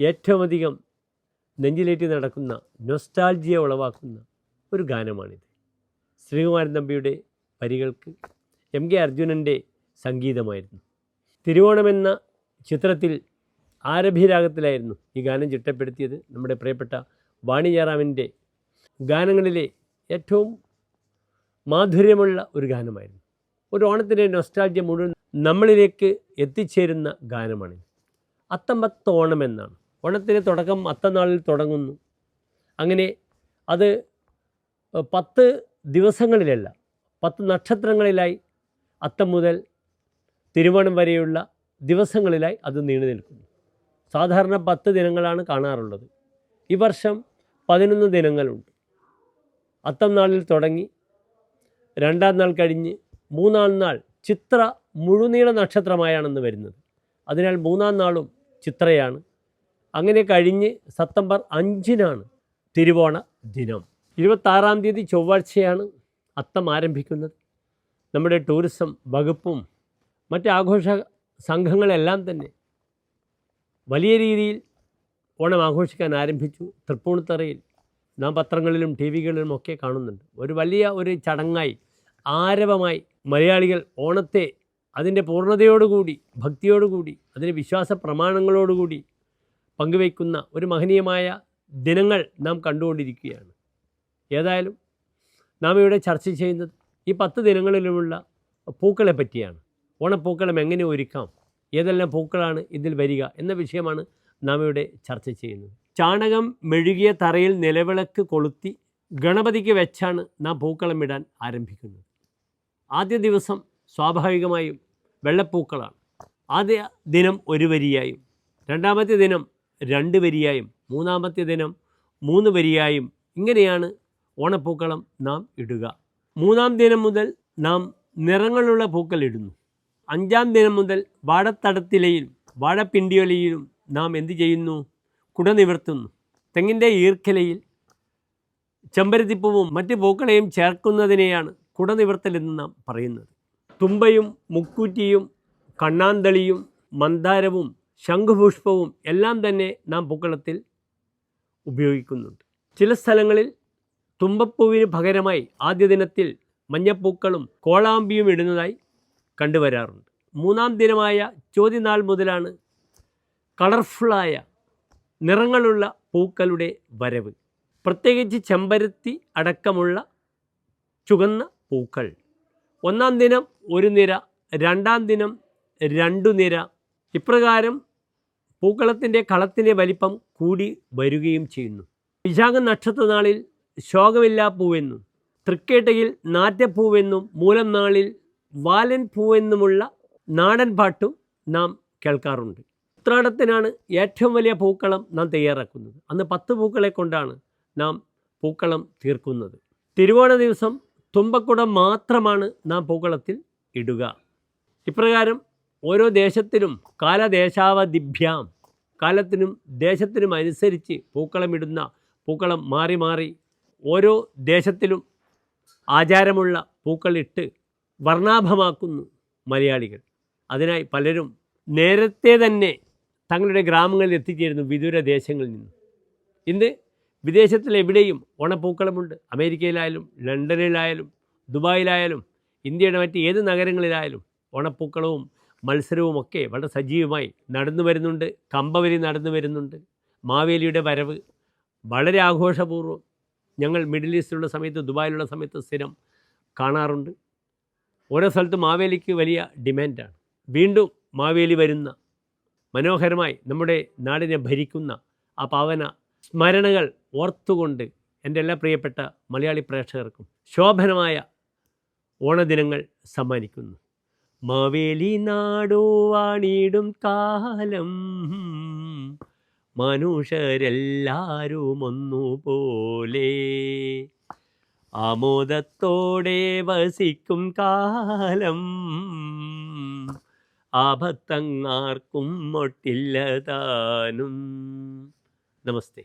ഏറ്റവും അധികം നെഞ്ചിലേറ്റി നടക്കുന്ന നൊസ്റ്റാൾജിയ ഉളവാക്കുന്ന ഒരു ഗാനമാണിത്. ശ്രീകുമാരൻ തമ്പിയുടെ വരികൾക്ക് എം കെ അർജുനന്റെ സംഗീതമായിരുന്നു. തിരുവോണമെന്ന ചിത്രത്തിൽ ആരഭിരാഗത്തിലായിരുന്നു ഈ ഗാനം ചിട്ടപ്പെടുത്തിയത്. നമ്മുടെ പ്രിയപ്പെട്ട വാണിജറാമിന്റെ ഗാനങ്ങളിലെ ഏറ്റവും മാധുര്യമുള്ള ഒരു ഗാനമായിരുന്നു. ഒരു ഓണത്തിന്റെ നൊസ്റ്റാൾജിയ മുഴുവൻ നമ്മളിലേക്ക് എത്തിച്ചേരുന്ന ഗാനമാണിത്. അത്തമ്പത്തോണം എന്നാണ്. ഓണത്തിന് തുടക്കം അത്തനാളിൽ തുടങ്ങുന്നു. അങ്ങനെ അത് പത്ത് ദിവസങ്ങളിലല്ല പത്ത് നക്ഷത്രങ്ങളിലായി അത്തം മുതൽ തിരുവോണം വരെയുള്ള ദിവസങ്ങളിലായി അത് നീണ്ടു നിൽക്കുന്നു. സാധാരണ പത്ത് ദിനങ്ങളാണ് കാണാറുള്ളത്. ഈ വർഷം പതിനൊന്ന് ദിനങ്ങളുണ്ട്. അത്തം നാളിൽ തുടങ്ങി രണ്ടാം നാൾ കഴിഞ്ഞ് മൂന്നാം നാൾ ചിത്ര മുഴുനീള നക്ഷത്രമായാണെന്ന് വരുന്നത്. അതിനാൽ മൂന്നാം നാളും ചിത്രയാണ്. അങ്ങനെ കഴിഞ്ഞ് സെപ്റ്റംബർ അഞ്ചിനാണ് തിരുവോണ ദിനം. ഇരുപത്താറാം തീയതി ചൊവ്വാഴ്ചയാണ് അത്തം ആരംഭിക്കുന്നത്. നമ്മുടെ ടൂറിസം വകുപ്പും മറ്റ് ആഘോഷ സംഘങ്ങളെല്ലാം തന്നെ വലിയ രീതിയിൽ ഓണം ആഘോഷിക്കാൻ ആരംഭിച്ചു. തൃപ്പൂണിത്തറയിൽ നാം പത്രങ്ങളിലും ടി വികളിലും ഒക്കെ കാണുന്നുണ്ട്. ഒരു വലിയ ഒരു ചടങ്ങായി ആരവമായി മലയാളികൾ ഓണത്തെ അതിന്റെ പൂർണതയോടുകൂടി ഭക്തിയോടുകൂടി അതിന്റെ വിശ്വാസ പ്രമാണങ്ങളോടുകൂടി പങ്കുവയ്ക്കുന്ന ഒരു മഹനീയമായ ദിനങ്ങൾ നാം കണ്ടുകൊണ്ടിരിക്കുകയാണ്. ഏതായാലും നാം ഇവിടെ ചർച്ച ചെയ്യുന്നത് ഈ പത്ത് ദിനങ്ങളിലുമുള്ള പൂക്കളെ പറ്റിയാണ്. ഓണപ്പൂക്കളം എങ്ങനെ ഒരുക്കാം? ഏതെല്ലാം പൂക്കളാണ് ഇതിൽ വരിക എന്ന വിഷയമാണ് നാം ഇവിടെ ചർച്ച ചെയ്യുന്നത്. ചാണകം മെഴുകിയ തറയിൽ നിലവിളക്ക് കൊളുത്തി ഗണപതിക്ക് വെച്ചാണ് നാം പൂക്കളം ഇടാൻ ആരംഭിക്കുന്നത്. ആദ്യ ദിവസം സ്വാഭാവികമായും വെള്ളപ്പൂക്കളാണ്. ആദ്യ ദിനം ഒരു വരിയായും രണ്ടാമത്തെ ദിനം രണ്ട് വരിയായും മൂന്നാമത്തെ ദിനം മൂന്ന് വരിയായും ഇങ്ങനെയാണ് ഓണപ്പൂക്കളം നാം ഇടുക. മൂന്നാം ദിനം മുതൽ നാം നിറങ്ങളുള്ള പൂക്കൾ ഇടുന്നു. അഞ്ചാം ദിനം മുതൽ വാഴത്തടത്തിലയിലും വാഴപ്പിണ്ടിയൊലയിലും നാം എന്ത് ചെയ്യുന്നു? കുട നിവർത്തുന്നു. തെങ്ങിന്റെ ഈർക്കലയിൽ ചെമ്പരത്തിപ്പൂവും മറ്റ് പൂക്കളെയും ചേർക്കുന്നതിനെയാണ് കുട നിവർത്തൽ എന്ന് നാം പറയുന്നത്. തുമ്പയും മുക്കൂറ്റിയും കണ്ണാന്തളിയും മന്ദാരവും ശംഖുപുഷ്പവും എല്ലാം തന്നെ നാം പൂക്കളത്തിൽ ഉപയോഗിക്കുന്നുണ്ട്. ചില സ്ഥലങ്ങളിൽ തുമ്പപ്പൂവിന് പകരമായി ആദ്യ ദിനത്തിൽ മഞ്ഞപ്പൂക്കളും കോളാമ്പിയും ഇടുന്നതായി കണ്ടുവരാറുണ്ട്. മൂന്നാം ദിനമായ ചോദ്യനാൾ മുതലാണ് കളർഫുള്ളായ നിറങ്ങളുള്ള പൂക്കളുടെ വരവ്. പ്രത്യേകിച്ച് ചെമ്പരത്തി അടക്കമുള്ള ചുവന്ന പൂക്കൾ. ഒന്നാം ദിനം ഒരു നിര രണ്ടാം ദിനം രണ്ടു നിര. ഇപ്രകാരം പൂക്കളത്തിന്റെ കളത്തിന്റെ വലിപ്പം കൂടി വരികയും ചെയ്യുന്നു. വിശാഖ നക്ഷത്രനാളിൽ ശോകമില്ലാ പൂവെന്നും തൃക്കേട്ടയിൽ നാറ്റപ്പൂവെന്നും മൂലം നാളിൽ വാലൻ പൂവെന്നുമുള്ള നാടൻ പാട്ടും നാം കേൾക്കാറുണ്ട്. ഉത്രാടത്തിനാണ് ഏറ്റവും വലിയ പൂക്കളം നാം തയ്യാറാക്കുന്നത്. അന്ന് പത്ത് പൂക്കളെ കൊണ്ടാണ് നാം പൂക്കളം തീർക്കുന്നത്. തിരുവോണ ദിവസം തുമ്പക്കുടം മാത്രമാണ് നാം പൂക്കളത്തിൽ ഇടുക. ഇപ്രകാരം ഓരോ ദേശത്തിനും കാലദേശാവധിഭ്യാം. കാലത്തിനും ദേശത്തിനും അനുസരിച്ച് പൂക്കളമിടുന്ന പൂക്കളം മാറി മാറി ഓരോ ദേശത്തിലും ആചാരമുള്ള പൂക്കളിട്ട് വർണാഭമാക്കുന്നു മലയാളികൾ. അതിനായി പലരും നേരത്തെ തന്നെ തങ്ങളുടെ ഗ്രാമങ്ങളിൽ എത്തിച്ചേരുന്നു വിദൂര ദേശങ്ങളിൽ നിന്ന്. ഇന്ന് വിദേശത്തിലെവിടെയും ഓണപ്പൂക്കളമുണ്ട്. അമേരിക്കയിലായാലും ലണ്ടനിലായാലും ദുബായിലായാലും ഇന്ത്യയുടെ മറ്റ് ഏത് നഗരങ്ങളിലായാലും ഓണപ്പൂക്കളവും മത്സരവും ഒക്കെ വളരെ സജീവമായി നടന്നു വരുന്നുണ്ട്. കമ്പവരി നടന്നു വരുന്നുണ്ട്. മാവേലിയുടെ വരവ് വളരെ ആഘോഷപൂർവം ഞങ്ങൾ മിഡിൽ ഈസ്റ്റിലുള്ള സമയത്ത് ദുബായിലുള്ള സമയത്ത് സ്ഥിരം കാണാറുണ്ട്. ഓരോ സ്ഥലത്ത് മാവേലിക്ക് വലിയ ഡിമാൻഡാണ്. വീണ്ടും മാവേലി വരുന്ന മനോഹരമായി നമ്മുടെ നാടിനെ ഭരിക്കുന്ന ആ പാവന സ്മരണകൾ ഓർത്തുകൊണ്ട് എന്റെ എല്ലാ പ്രിയപ്പെട്ട മലയാളി പ്രേക്ഷകർക്കും ശോഭനമായ ഓണദിനങ്ങൾ സമ്മാനിക്കുന്നു. മാവേലി നാടോ വാണിടും കാലം. മനുഷ്യരെല്ലാരും ഒന്നുപോലെ ആമോദത്തോടെ വസിക്കും കാലം. ആപത്തങ്ങാർക്കും മൊട്ടില്ലതാനും. നമസ്തേ.